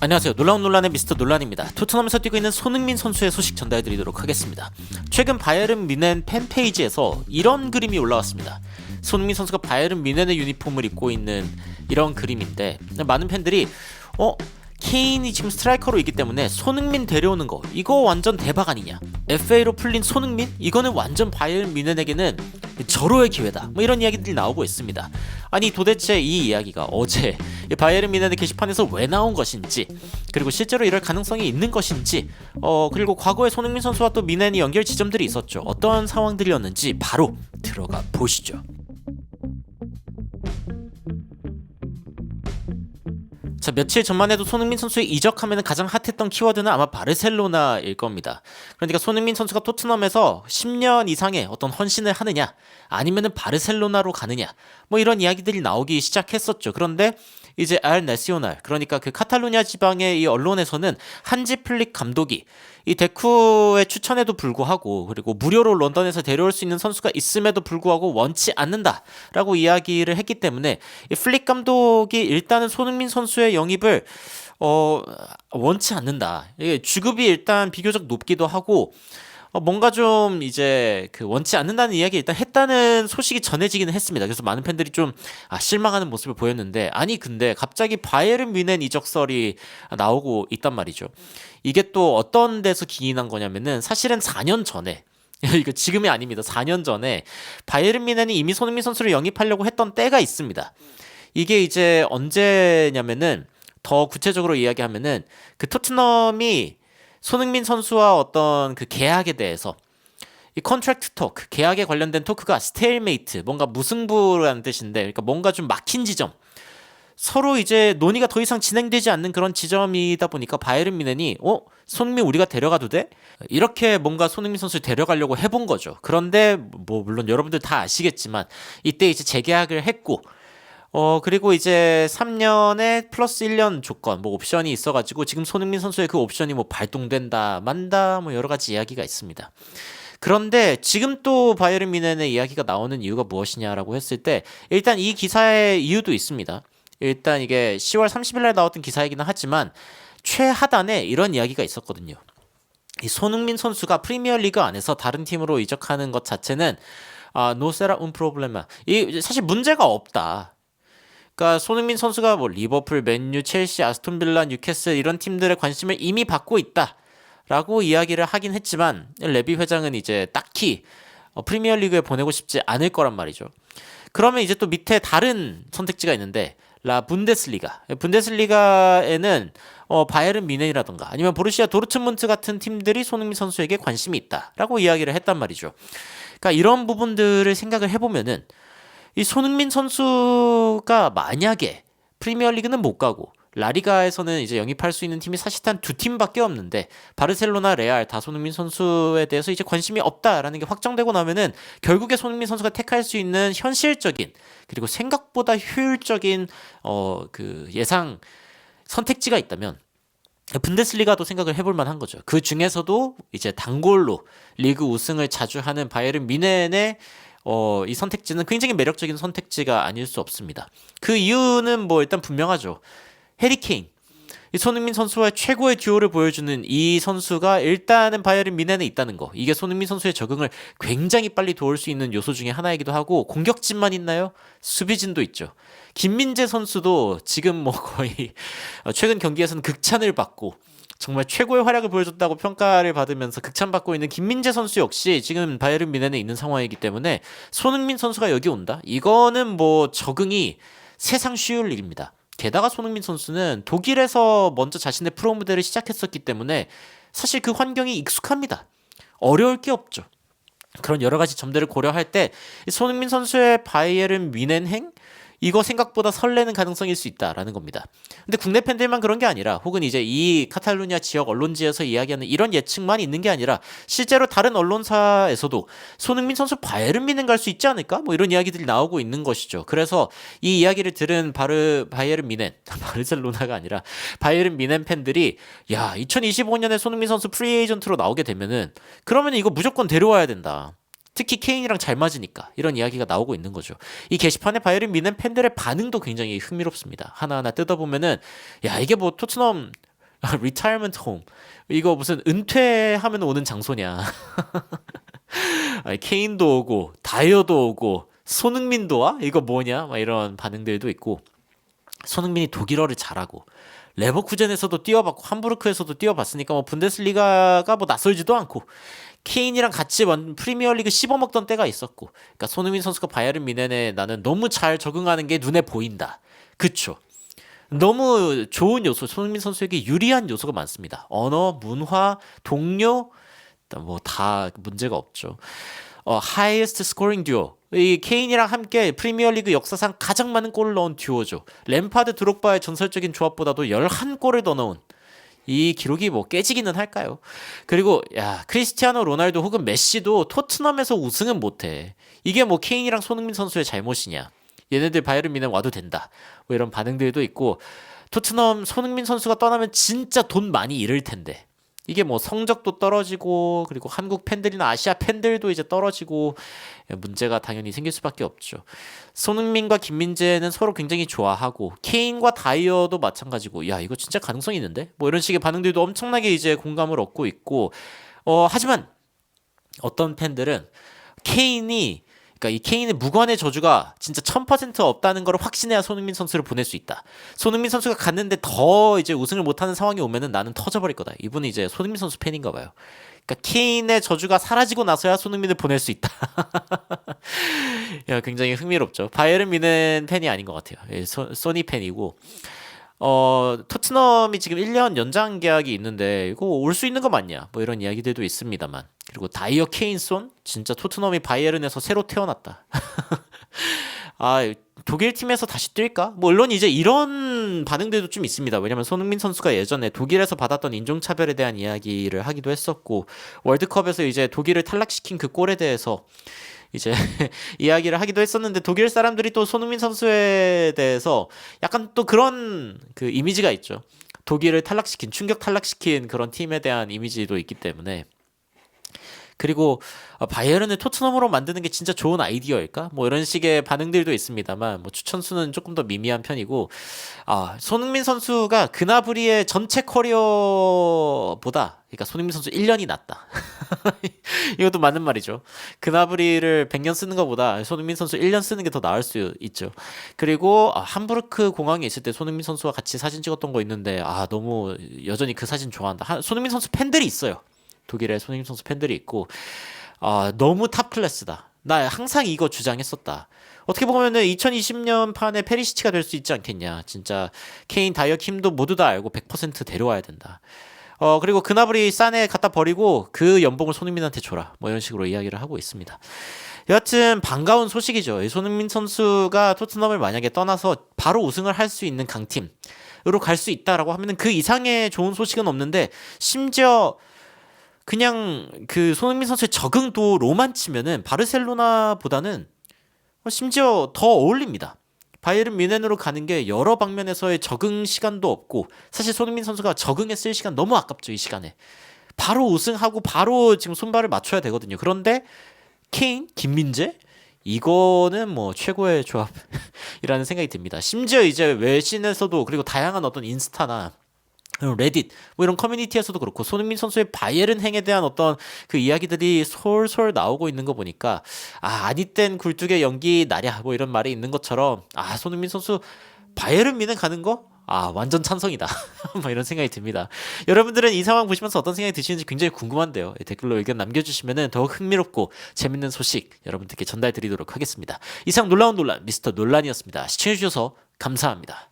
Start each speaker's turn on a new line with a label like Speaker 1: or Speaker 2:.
Speaker 1: 안녕하세요. 놀라운 논란의 미스터 논란입니다. 토트넘에서 뛰고 있는 손흥민 선수의 소식 전달드리도록 하겠습니다. 최근 바이에른 뮌헨 팬페이지에서 이런 그림이 올라왔습니다. 손흥민 선수가 바이에른 뮌헨의 유니폼을 입고 있는 이런 그림인데 많은 팬들이 어 케인이 지금 스트라이커로 있기 때문에 손흥민 데려오는 거 이거 완전 대박 아니냐 FA로 풀린 손흥민? 이거는 완전 바이에른 뮌헨에게는 절호의 기회다. 뭐 이런 이야기들이 나오고 있습니다. 아니 도대체 이 이야기가 어제 이 바이에른 뮌헨의 게시판에서 왜 나온 것인지 그리고 실제로 이럴 가능성이 있는 것인지 어 그리고 과거에 손흥민 선수와 또 뮌헨이 연결 지점들이 있었죠. 어떤 상황들이었는지 바로 들어가 보시죠 자 며칠 전만 해도 손흥민 선수의 이적하면 가장 핫했던 키워드는 아마 바르셀로나일 겁니다. 그러니까 손흥민 선수가 토트넘에서 10년 이상의 어떤 헌신을 하느냐 아니면은 바르셀로나로 가느냐 뭐 이런 이야기들이 나오기 시작했었죠. 그런데 이제 알 나시오날 그러니까 그 카탈루냐 지방의 이 언론에서는 한지 플릭 감독이 이 데쿠의 추천에도 불구하고 그리고 무료로 런던에서 데려올 수 있는 선수가 있음에도 불구하고 원치 않는다라고 이야기를 했기 때문에 이 플릭 감독이 일단은 손흥민 선수의 영입을 어 원치 않는다. 이게 주급이 일단 비교적 높기도 하고 어, 뭔가 좀 이제 그 원치 않는다는 이야기 일단 했다는 소식이 전해지기는 했습니다. 그래서 많은 팬들이 좀 아, 실망하는 모습을 보였는데 아니 근데 갑자기 바이에른 뮌헨 이적설이 나오고 있단 말이죠. 이게 또 어떤 데서 기인한 거냐면은 사실은 4년 전에 이거 지금이 아닙니다. 4년 전에 바이에른 뮌헨이 이미 손흥민 선수를 영입하려고 했던 때가 있습니다. 이게 이제 언제냐면은 더 구체적으로 이야기하면은 그 토트넘이 손흥민 선수와 어떤 그 계약에 대해서 이 컨트랙트 토크, 계약에 관련된 토크가 스테일메이트, 뭔가 무승부라는 뜻인데, 그러니까 뭔가 좀 막힌 지점, 서로 이제 논의가 더 이상 진행되지 않는 그런 지점이다 보니까 바이에른 미넨이 어 손흥민 우리가 데려가도 돼? 이렇게 뭔가 손흥민 선수를 데려가려고 해본 거죠. 그런데 뭐 물론 여러분들 다 아시겠지만 이때 이제 재계약을 했고 어 그리고 이제 3년에 플러스 1년 조건 뭐 옵션이 있어가지고 지금 손흥민 선수의 그 옵션이 뭐 발동된다 만다 뭐 여러 가지 이야기가 있습니다. 그런데 지금 또 바이에른 미넨의 이야기가 나오는 이유가 무엇이냐라고 했을 때 일단 이 기사의 이유도 있습니다. 일단 이게 10월 30일 날 나왔던 기사이기는 하지만 최하단에 이런 이야기가 있었거든요. 이 손흥민 선수가 프리미어리그 안에서 다른 팀으로 이적하는 것 자체는 아 노세라 운 프로블레마 이 사실 문제가 없다. 그러니까 손흥민 선수가 뭐 리버풀, 맨유, 첼시, 아스톤 빌라, 뉴캐슬 이런 팀들의 관심을 이미 받고 있다라고 이야기를 하긴 했지만 레비 회장은 이제 딱히 어, 프리미어리그에 보내고 싶지 않을 거란 말이죠. 그러면 이제 또 밑에 다른 선택지가 있는데 라 분데스리가 분데스리가에는 어, 바이에른 미넨이라던가 아니면 보르시아 도르트문트 같은 팀들이 손흥민 선수에게 관심이 있다라고 이야기를 했단 말이죠. 그러니까 이런 부분들을 생각을 해보면은 이 손흥민 선수 가 만약에 프리미어리그는 못 가고 라리가에서는 이제 영입할 수 있는 팀이 사실상 두 팀밖에 없는데 바르셀로나, 레알 다 손흥민 선수에 대해서 이제 관심이 없다라는 게 확정되고 나면은 결국에 손흥민 선수가 택할 수 있는 현실적인 그리고 생각보다 효율적인 어 그 예상 선택지가 있다면 분데스리가도 생각을 해볼 만한 거죠. 그 중에서도 이제 단골로 리그 우승을 자주 하는 바이에른 미넨의 어, 이 선택지는 굉장히 매력적인 선택지가 아닐 수 없습니다. 그 이유는 뭐 일단 분명하죠. 해리 케인. 이 손흥민 선수와 최고의 듀오를 보여주는 이 선수가 일단은 바이에른 미넨에 있다는 거. 이게 손흥민 선수의 적응을 굉장히 빨리 도울 수 있는 요소 중에 하나이기도 하고 공격진만 있나요? 수비진도 있죠. 김민재 선수도 지금 뭐 거의 최근 경기에서는 극찬을 받고 정말 최고의 활약을 보여줬다고 평가를 받으면서 극찬받고 있는 김민재 선수 역시 지금 바이에른 미넨에 있는 상황이기 때문에 손흥민 선수가 여기 온다? 이거는 뭐 적응이 세상 쉬울 일입니다. 게다가 손흥민 선수는 독일에서 먼저 자신의 프로 무대를 시작했었기 때문에 사실 그 환경이 익숙합니다. 어려울 게 없죠. 그런 여러 가지 점들을 고려할 때 손흥민 선수의 바이에른 뮌헨행 이거 생각보다 설레는 가능성일 수 있다라는 겁니다. 근데 국내 팬들만 그런 게 아니라 혹은 이제 이 카탈루냐 지역 언론지에서 이야기하는 이런 예측만 있는 게 아니라 실제로 다른 언론사에서도 손흥민 선수 바이에른 미넨 갈수 있지 않을까? 뭐 이런 이야기들이 나오고 있는 것이죠. 그래서 이 이야기를 들은 바르 바이에른 미넨 바르셀로나가 아니라 바이에른 미넨 팬들이 야 2025년에 손흥민 선수 프리 에이전트로 나오게 되면은 그러면 이거 무조건 데려와야 된다. 특히 케인이랑 잘 맞으니까 이런 이야기가 나오고 있는 거죠. 이 게시판에 바이에른 미넨 팬들의 반응도 굉장히 흥미롭습니다. 하나하나 뜯어보면은 야 이게 뭐 토트넘 retirement home. 이거 무슨 은퇴하면 오는 장소냐. 케인도 오고 다이어도 오고 손흥민도 와? 이거 뭐냐? 막 이런 반응들도 있고 손흥민이 독일어를 잘하고 레버쿠젠에서도 뛰어봤고 함부르크에서도 뛰어봤으니까 뭐 분데스리가가 뭐 낯설지도 않고 케인이랑 같이 완 프리미어리그 씹어먹던 때가 있었고 그러니까 손흥민 선수가 바이에른 미넨에 나는 너무 잘 적응하는 게 눈에 보인다. 그쵸? 너무 좋은 요소, 손흥민 선수에게 유리한 요소가 많습니다. 언어, 문화, 동료, 뭐 다 문제가 없죠. 어, highest scoring duo. 이 케인이랑 함께 프리미어리그 역사상 가장 많은 골을 넣은 듀오죠. 램파드 드록바의 전설적인 조합보다도 11골을 더 넣은 이 기록이 뭐 깨지기는 할까요? 그리고 야 크리스티아노 로날도 혹은 메시도 토트넘에서 우승은 못해. 이게 뭐 케인이랑 손흥민 선수의 잘못이냐? 얘네들 바이에른 미넨 와도 된다. 뭐 이런 반응들도 있고 토트넘 손흥민 선수가 떠나면 진짜 돈 많이 잃을 텐데 이게 뭐 성적도 떨어지고 그리고 한국 팬들이나 아시아 팬들도 이제 떨어지고 문제가 당연히 생길 수밖에 없죠. 손흥민과 김민재는 서로 굉장히 좋아하고 케인과 다이어도 마찬가지고 야 이거 진짜 가능성이 있는데 뭐 이런 식의 반응들도 엄청나게 이제 공감을 얻고 있고 어 하지만 어떤 팬들은 케인이 그러니까 이 케인의 무관의 저주가 진짜 1000% 없다는 걸 확신해야 손흥민 선수를 보낼 수 있다. 손흥민 선수가 갔는데 더 이제 우승을 못하는 상황이 오면은 나는 터져버릴 거다. 이분이 이제 손흥민 선수 팬인가 봐요. 그러니까 케인의 저주가 사라지고 나서야 손흥민을 보낼 수 있다. 야, 굉장히 흥미롭죠. 바이에른 미넨 팬이 아닌 것 같아요. 예, 소, 소니 팬이고. 어, 토트넘이 지금 1년 연장 계약이 있는데 이거 올 수 있는 거 맞냐? 뭐 이런 이야기들도 있습니다만. 그리고 다이어 케인손 진짜 토트넘이 바이에른에서 새로 태어났다. 아, 독일 팀에서 다시 뛸까? 뭐 물론 이제 이런 반응들도 좀 있습니다. 왜냐면 손흥민 선수가 예전에 독일에서 받았던 인종차별에 대한 이야기를 하기도 했었고 월드컵에서 이제 독일을 탈락시킨 그 골에 대해서 이제 이야기를 하기도 했었는데 독일 사람들이 또 손흥민 선수에 대해서 약간 또 그런 그 이미지가 있죠. 독일을 탈락시킨 충격 탈락시킨 그런 팀에 대한 이미지도 있기 때문에 그리고 어, 바이에른을 토트넘으로 만드는 게 진짜 좋은 아이디어일까? 뭐 이런 식의 반응들도 있습니다만 뭐 추천수는 조금 더 미미한 편이고 아 손흥민 선수가 그나브리의 전체 커리어보다 그러니까 손흥민 선수 1년이 낫다. 이것도 맞는 말이죠. 그나브리를 100년 쓰는 것보다 손흥민 선수 1년 쓰는 게 더 나을 수 있죠. 그리고 아, 함부르크 공항에 있을 때 손흥민 선수와 같이 사진 찍었던 거 있는데 아 너무 여전히 그 사진 좋아한다. 하, 손흥민 선수 팬들이 있어요. 독일의 손흥민 선수 팬들이 있고 아 너무 탑 클래스다. 나 항상 이거 주장했었다. 어떻게 보면은 2020년 판에 페리시치가 될 수 있지 않겠냐. 진짜 케인, 다이어, 킴도 모두 다 알고 100% 데려와야 된다. 어 그리고 그나브리 싼에 갖다 버리고 그 연봉을 손흥민한테 줘라. 뭐 이런 식으로 이야기를 하고 있습니다. 여하튼 반가운 소식이죠. 이 손흥민 선수가 토트넘을 만약에 떠나서 바로 우승을 할 수 있는 강팀 으로 갈 수 있다라고 하면은 그 이상의 좋은 소식은 없는데 심지어 그냥 그 손흥민 선수의 적응도로만 치면은 바르셀로나보다는 심지어 더 어울립니다. 바이에른 뮌헨으로 가는 게 여러 방면에서의 적응 시간도 없고 사실 손흥민 선수가 적응했을 시간 너무 아깝죠 이 시간에 바로 우승하고 바로 지금 손발을 맞춰야 되거든요. 그런데 케인, 김민재 이거는 뭐 최고의 조합이라는 생각이 듭니다. 심지어 이제 외신에서도 그리고 다양한 어떤 인스타나 레딧 뭐 이런 커뮤니티에서도 그렇고 손흥민 선수의 바이에른 행에 대한 어떤 그 이야기들이 솔솔 나오고 있는 거 보니까 아 아니땐 굴뚝의 연기 나랴 뭐 이런 말이 있는 것처럼 아 손흥민 선수 바이에른 미는 가는 거? 아 완전 찬성이다. 뭐 이런 생각이 듭니다. 여러분들은 이 상황 보시면서 어떤 생각이 드시는지 굉장히 궁금한데요. 댓글로 의견 남겨주시면 더욱 흥미롭고 재밌는 소식 여러분들께 전달드리도록 하겠습니다. 이상 놀라운 논란 미스터 논란이었습니다. 시청해주셔서 감사합니다